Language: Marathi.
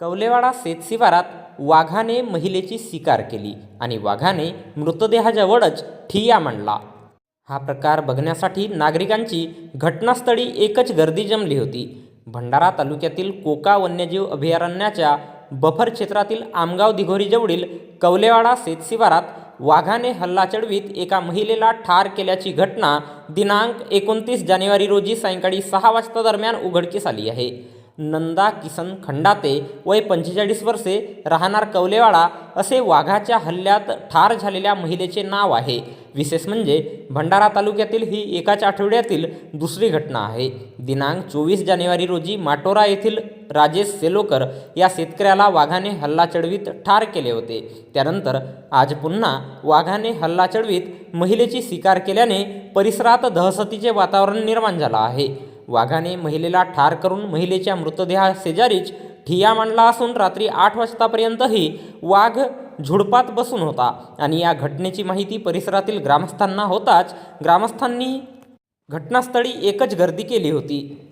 कवलेवाडा शेतशिवारात वाघाने महिलेची शिकार केली आणि वाघाने मृतदेहाजवळच ठिय्या मांडला. हा प्रकार बघण्यासाठी नागरिकांची घटनास्थळी एकच गर्दी जमली होती. भंडारा तालुक्यातील कोका वन्यजीव अभयारण्याच्या बफर क्षेत्रातील आमगाव दिघोरीजवळील कवलेवाडा शेतशिवारात वाघाने हल्ला चढवीत एका महिलेला ठार केल्याची घटना दिनांक एकोणतीस जानेवारी रोजी सायंकाळी सहा वाजता दरम्यान उघडकीस आली आहे. नंदा किसन खंडाते वय पंचेचाळीस वर्षे राहणार कवलेवाडा असे वाघाच्या हल्ल्यात ठार झालेल्या महिलेचे नाव आहे. विशेष म्हणजे भंडारा तालुक्यातील ही एकाच आठवड्यातील दुसरी घटना आहे. दिनांक चोवीस जानेवारी रोजी माटोरा येथील राजेश सेलोकर या शेतकऱ्याला वाघाने हल्ला चढवीत ठार केले होते. त्यानंतर आज पुन्हा वाघाने हल्ला चढवीत महिलेची शिकार केल्याने परिसरात दहशतीचे वातावरण निर्माण झालं आहे. वाघाने महिलेला ठार करून महिलेच्या मृतदेहा शेजारीच ठिया मांडला असून रात्री आठ वाजतापर्यंतही वाघ झुडपात बसून होता. आणि या घटनेची माहिती परिसरातील ग्रामस्थांना होताच ग्रामस्थांनी घटनास्थळी एकच गर्दी केली होती.